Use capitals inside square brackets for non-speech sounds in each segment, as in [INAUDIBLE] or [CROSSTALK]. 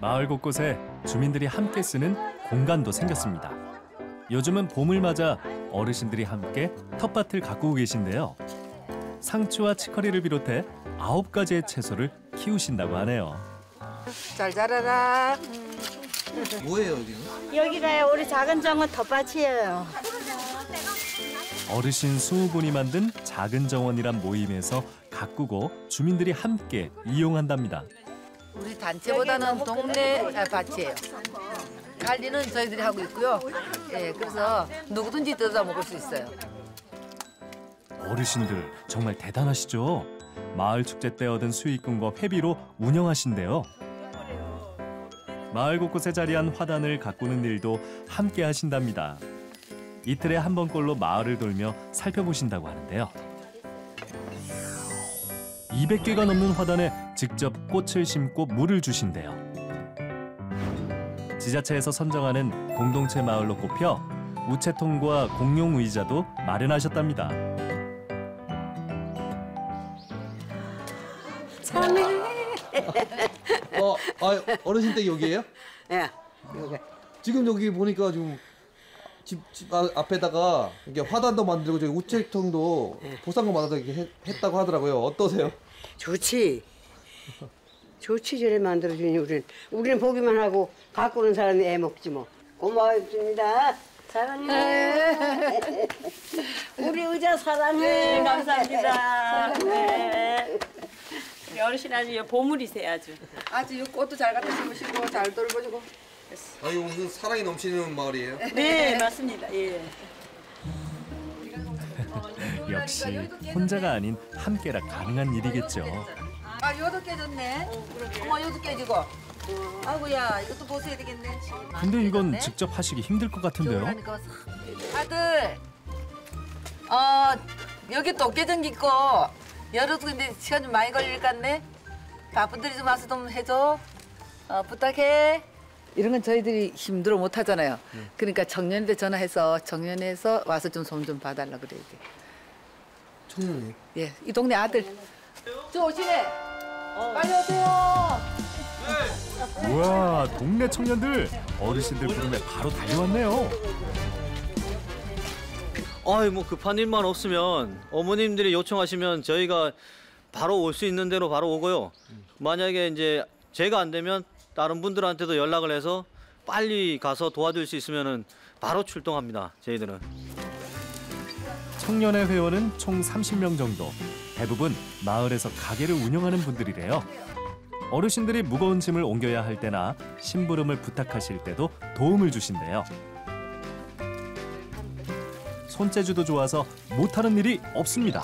마을 곳곳에 주민들이 함께 쓰는 공간도 생겼습니다. 요즘은 봄을 맞아 어르신들이 함께 텃밭을 가꾸고 계신데요. 상추와 치커리를 비롯해 아홉 가지의 채소를 키우신다고 하네요. 잘 자라라. 뭐예요 여기는? 여기가요 우리 작은 정원 텃밭이에요. 어르신 20분이 만든 작은 정원이란 모임에서 가꾸고 주민들이 함께 이용한답니다. 우리 단체보다는 동네 밭이에요. 관리는 저희들이 하고 있고요. 예, 그래서 누구든지 뜯어 먹을 수 있어요. 어르신들 정말 대단하시죠? 마을 축제 때 얻은 수익금과 회비로 운영하신대요. 마을 곳곳에 자리한 화단을 가꾸는 일도 함께 하신답니다. 이틀에 한 번꼴로 마을을 돌며 살펴보신다고 하는데요. 200개가 넘는 화단에 직접 꽃을 심고 물을 주신대요. 지자체에서 선정하는 공동체 마을로 꼽혀 우체통과 공용 의자도 마련하셨답니다. 참해. 어, 아 어르신 댁 여기예요? 예. 여기. 지금 여기 보니까 좀 집, 집 아- 앞에다가 이렇게 화단도 만들고 저기 우체통도 보상금 받아서 이렇게 했, 했다고 하더라고요. 어떠세요? 좋지. [LAUGHS] 좋지 저래 만들어주니 우리는 우리는 보기만 하고 가꾸는 사람이 애 먹지 뭐. 고마워입니다. 사랑해. [LAUGHS] 우리 의자 사랑해. 감사합니다. 네. 우리 어르신 아주 보물이세요 아주. 아주 이 꽃도 잘 갖다 심으시고 잘 돌보시고. 아 이거 무슨 사랑이 넘치는 마을이에요? 네 맞습니다. 예. 역시 혼자가 아닌 함께라 가능한 일이겠죠. 아, 요도 깨졌네. 어머, 요도 깨지고. 아이고야, 이것도 보셔야 되겠네. 근데 이건 직접 하시기 힘들 것 같은데요. 그러니까 아들, 어 여기 또 깨진 게 있고 열어도 근데 시간 좀 많이 걸릴 것 같네. 바쁜들이 좀 와서 좀 해줘. 어 부탁해. 이런 건 저희들이 힘들어 못 하잖아요. 그러니까 청년대 전화해서 청년에서 와서 좀손좀 봐달라 그래야 돼. 청년이. 예, 이 동네 아들. 저 오시네. 빨리 오세요. 우와, 동네 청년들 어르신들 부름에 바로 달려왔네요. 아이 뭐 급한 일만 없으면 어머님들이 요청하시면 저희가 바로 올 수 있는 대로 바로 오고요. 만약에 이제 제가 안 되면 다른 분들한테도 연락을 해서 빨리 가서 도와줄 수 있으면은 바로 출동합니다. 저희들은. 청년회 회원은 총 30명 정도. 대부분 마을에서 가게를 운영하는 분들이래요. 어르신들이 무거운 짐을 옮겨야 할 때나 심부름을 부탁하실 때도 도움을 주신대요. 손재주도 좋아서 못하는 일이 없습니다.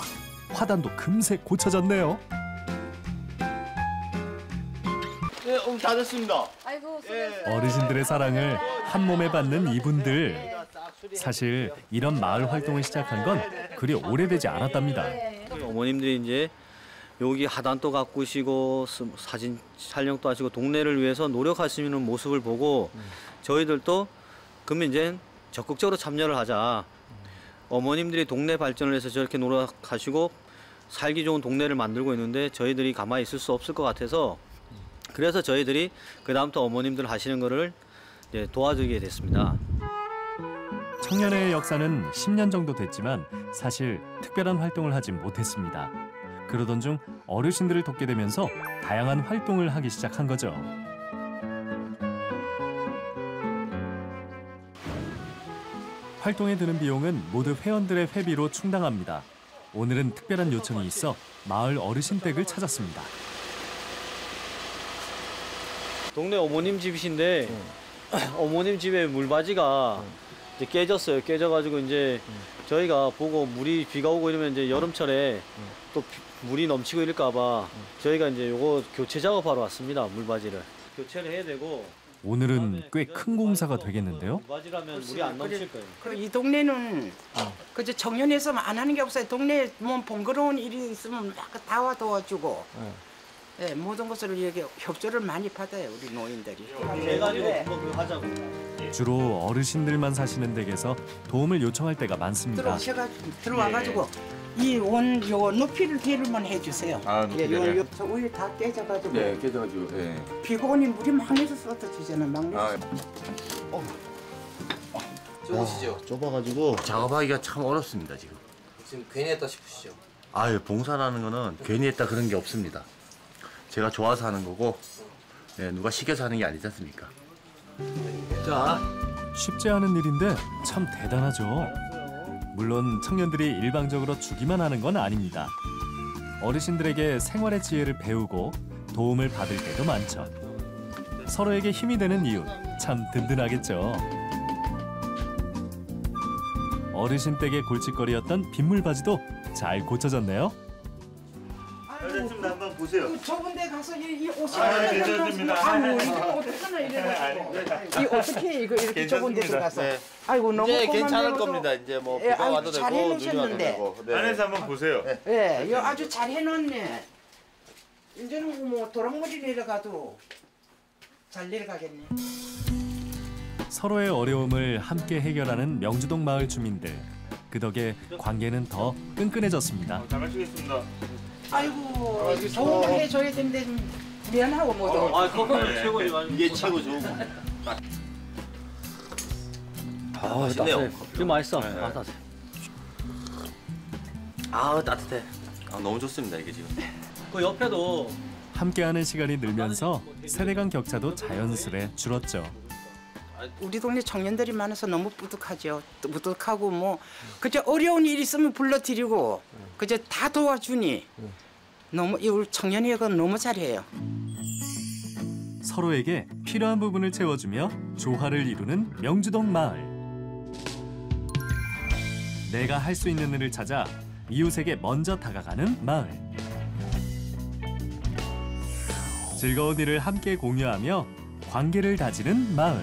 화단도 금세 고쳐졌네요. 네, 오늘 다 됐습니다. 아이고, 어르신들의 사랑을 한 몸에 받는 이분들. 사실 이런 마을 활동을 시작한 건 그리 오래되지 않았답니다. 어머님들이 이제 여기 하단도 가꾸시고 스- 사진 촬영도 하시고 동네를 위해서 노력하시는 모습을 보고 저희들도 그러면 이제 적극적으로 참여를 하자. 어머님들이 동네 발전을 위해서 저렇게 노력하시고 살기 좋은 동네를 만들고 있는데 저희들이 가만히 있을 수 없을 것 같아서 그래서 저희들이 그 다음부터 어머님들 하시는 거를 이제 도와주게 됐습니다. 청년회의 역사는 10년 정도 됐지만 사실 특별한 활동을 하지 못했습니다. 그러던 중 어르신들을 돕게 되면서 다양한 활동을 하기 시작한 거죠. 활동에 드는 비용은 모두 회원들의 회비로 충당합니다. 오늘은 특별한 요청이 있어 마을 어르신 댁을 찾았습니다. 동네 어머님 집이신데 [CLEARS THROAT] 어머님 집에 물바지가 이제 깨졌어요. 깨져가지고 이제 저희가 보고 물이 비가 오고 이러면 이제 여름철에 또 비- 물이 넘치고 이럴까봐 저희가 이제 요거 교체 작업하러 왔습니다. 물바지를 교체를 해야 되고 오늘은 꽤 큰 공사가 되겠는데요. 물바지라면 물이 안 넘칠 거예요. 그이 동네는 그저 청년에서 안 하는 게 없어요. 동네 뭐 번거로운 일이 있으면 막 다 와 도와주고. 예, 모든 것을 이렇게 협조를 많이 받아요 우리 노인들이. 해가지고 한번 그거 하자고. 주로 어르신들만 사시는 댁에서 도움을 요청할 때가 많습니다. 들어오셔가 들어와가지고 이원 요 높이를 뒤로만 해주세요. 아, 예, 요, 높이를. 요, 저 위에 다 깨져가지고 네, 깨져가지고. 예. 비가 오니 물이 막 내서 쏟아지잖아, 막 내서. 아, 좁으시죠? 좁아가지고 작업하기가 참 어렵습니다 지금. 지금 괜히 했다 싶으시죠? 아유 봉사라는 거는 괜히 했다 그런 게 없습니다. 제가 좋아서 하는 거고 네, 누가 시켜서 하는 게 아니지 않습니까? 자, 쉽지 않은 일인데 참 대단하죠. 물론 청년들이 일방적으로 주기만 하는 건 아닙니다. 어르신들에게 생활의 지혜를 배우고 도움을 받을 때도 많죠. 서로에게 힘이 되는 이웃 참 든든하겠죠. 어르신 댁의 골칫거리였던 빗물 바지도 잘 고쳐졌네요. 됐습니다. 한번 보세요. 그 좁은 데 가서 이, 이 옷이 아, 하나 괜찮습니다. 아, 뭐 이거 하나 이래가지고 이 어떻게 이거 이렇게 좁은 데 괜찮습니다. 들어가서 네. 아이고 너무 이제 괜찮을. 겁니다. 이제 뭐 예, 비가 와도 잘 되고 눈이 와도 해놓으셨는데. 되고. 네. 안에서 한번 보세요. 예, 요 아주 잘 해놓네. 이제는 뭐 도랑머리 내려가도 잘 내려가겠네. 서로의 어려움을 함께 해결하는 명주동 마을 주민들. 그 덕에 관계는 더 끈끈해졌습니다. 잘 마치겠습니다. 아이고 도움을 해줘야 되는데 좀 미안하고 뭐도. 아, 커피가 최고지. 이게 최고죠. 아, 맛있네요. 지금 맛있어. 아, 따뜻해. 아 따뜻해. 아, 너무 좋습니다 이게 지금. 그 옆에도 함께하는 시간이 늘면서 세대 간 격차도 자연스레 줄었죠. 우리 동네 청년들이 많아서 너무 뿌듯하죠. 또 뿌듯하고 뭐 그저 어려운 일 있으면 불러드리고 그저 다 도와주니 너무 이 우리 청년이가 너무 잘해요. 서로에게 필요한 부분을 채워주며 조화를 이루는 명주동 마을. 내가 할 수 있는 일을 찾아 이웃에게 먼저 다가가는 마을. 즐거운 일을 함께 공유하며 관계를 다지는 마을.